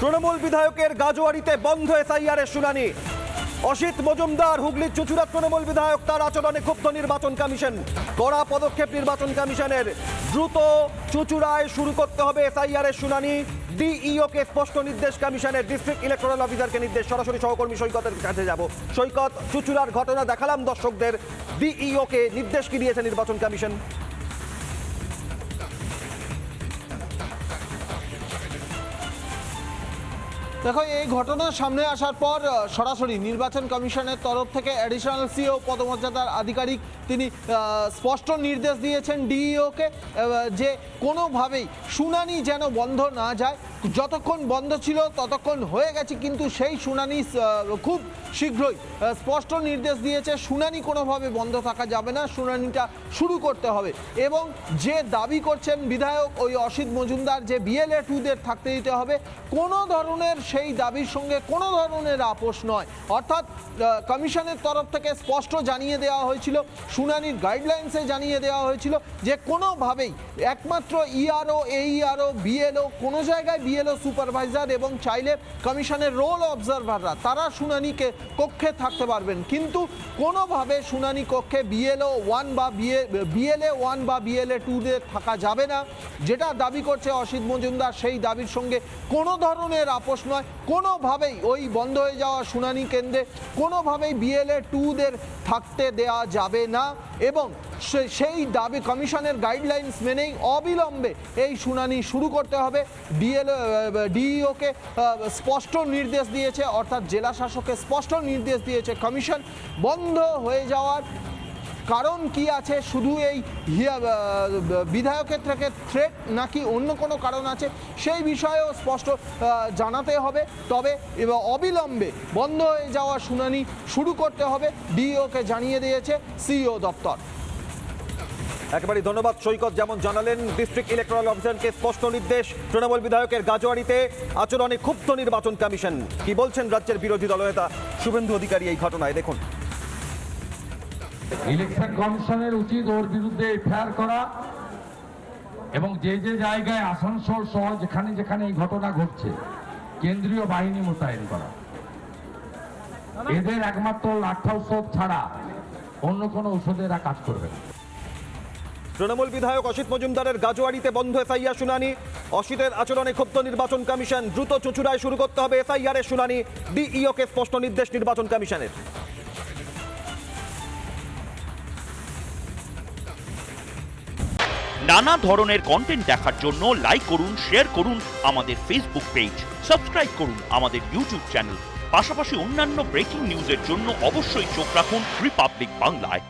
তৃণমূল বিধায়কের গাজোয়ারিতে বন্ধ এসআইআর এর শুনানি। অসিত মজুমদার, হুগলির চুচুড়া তৃণমূল বিধায়ক, তার আচরণে ক্ষুব্ধ নির্বাচন কমিশন। কড়া পদক্ষেপ নির্বাচন কমিশনের। দ্রুত চুচুড়ায় শুরু করতে হবে এসআইআর এর শুনানি। ডিইও কে স্পষ্ট নির্দেশ কমিশনের ডিস্ট্রিক্ট ইলেকট্রাল অফিসারকে নির্দেশ। সরাসরি সহকর্মী সৈকতের কাছে যাব। সৈকত চুচুড়ার ঘটনা দেখালাম দর্শকদের। ডিইও কে নির্দেশ কি দিয়েছে নির্বাচন কমিশন? দেখো, এই ঘটনা সামনে আসার পর সরাসরি নির্বাচন কমিশনের তরফ থেকে অ্যাডিশনাল সিও পদমর্যাদার আধিকারিক তিনি স্পষ্ট নির্দেশ দিয়েছেন ডিইওকে যে কোনোভাবেই শুনানি যেন বন্ধ না যায়। যতক্ষণ বন্ধ ছিল, ততক্ষণ হয়ে গেছে, কিন্তু সেই শুনানি খুব শীঘ্রই স্পষ্ট নির্দেশ দিয়েছে, শুনানি কোনোভাবে বন্ধ থাকা যাবে না, শুনানিটা শুরু করতে হবে। এবং যে দাবি করছেন বিধায়ক, ওই অসিত মজুমদার, যে বিএলএ টুদের থাকতে দিতে হবে, কোনো ধরনের সেই দাবির সঙ্গে কোনো ধরনের আপোষ নয়। অর্থাৎ কমিশনের তরফ থেকে স্পষ্ট জানিয়ে দেওয়া হয়েছিল, শুনানির গাইডলাইন্সে জানিয়ে দেওয়া হয়েছিল যে কোনোভাবেই, একমাত্র ইআরও এইআরও বিএলও কোনো জায়গায় বিএলও সুপারভাইজার এবং চাইলে কমিশনের রোল অবজারভাররা, তারা শুনানিকে কক্ষে থাকতে পারবেন। কিন্তু কোনোভাবে শুনানি কক্ষে বিএলও ওয়ান বা বিএ, বিএলএ ওয়ান বা বিএলএ টুতে থাকা যাবে না। যেটা দাবি করছে অসিত মজুমদার, সেই দাবির সঙ্গে কোনো ধরনের আপোষ নয়। কোনোভাবেই ওই বন্ধ হয়ে যাওয়া শুনানি কেন্দ্রে কোনোভাবেই বিএলএ টুদের থাকতে দেওয়া যাবে না এবং সেই দাবি কমিশনের গাইডলাইন্স মেনেই অবিলম্বে এই শুনানি শুরু করতে হবে। ডিএল ডিইওকে স্পষ্ট নির্দেশ দিয়েছে, অর্থাৎ জেলা শাসককে স্পষ্ট নির্দেশ দিয়েছে কমিশন, বন্ধ হয়ে যাওয়ার কারণ কি আছে? শুধু এই বিধায়কের থেকে থ্রেট নাকি অন্য কোনো কারণ আছে? সেই বিষয়েও স্পষ্ট জানাতে হবে। তবে অবিলম্বে বন্ধ হয়ে যাওয়া শুনানি শুরু করতে হবে। ডিওকে জানিয়ে দিয়েছে সিইও দপ্তর। একেবারে ধন্যবাদ সৈকত, যেমন জানালেন ডিস্ট্রিক্ট ইলেকট্রাল অফিসারকে স্পষ্ট নির্দেশ, তৃণমূল বিধায়কের গাজোয়ারিতে আচরণে ক্ষুব্ধ নির্বাচন কমিশন। কি বলছেন রাজ্যের বিরোধী দলনেতা শুভেন্দু অধিকারী এই ঘটনায়? দেখুন। ইলেকশন কমিশনের উচিত ওর বিরুদ্ধে এফআইআর করা এবং যে যে জায়গায় আসানসোল সহ যেখানে যেখানে এই ঘটনা ঘটছে, কেন্দ্রীয় বাহিনী মোতায়েন করা। এদের একমাত্র লাঠা ছাড়া অন্য কোনো ঔষধে এরা কাজ করবে না। তৃণমূল বিধায়ক অসিত মজুমদারের গাজোয়ারিতে বন্ধ এসআইআর শুনানি। অসিতের আচরণে ক্ষুব্ধ নির্বাচন কমিশন। দ্রুত চুচুড়ায় শুরু করতে হবে এসআইআর এর শুনানি। ডিইও কে স্পষ্ট নির্দেশ নির্বাচন কমিশনের। নানা ধরনের কন্টেন্ট দেখার জন্য লাইক করুন শেয়ার করুন আমাদের ফেসবুক পেজ সাবস্ক্রাইব করুন আমাদের ইউটিউব চ্যানেল পাশাপাশি অন্যান্য ব্রেকিং নিউজের জন্য অবশ্যই চোখ রাখুন রিপাবলিক বাংলায়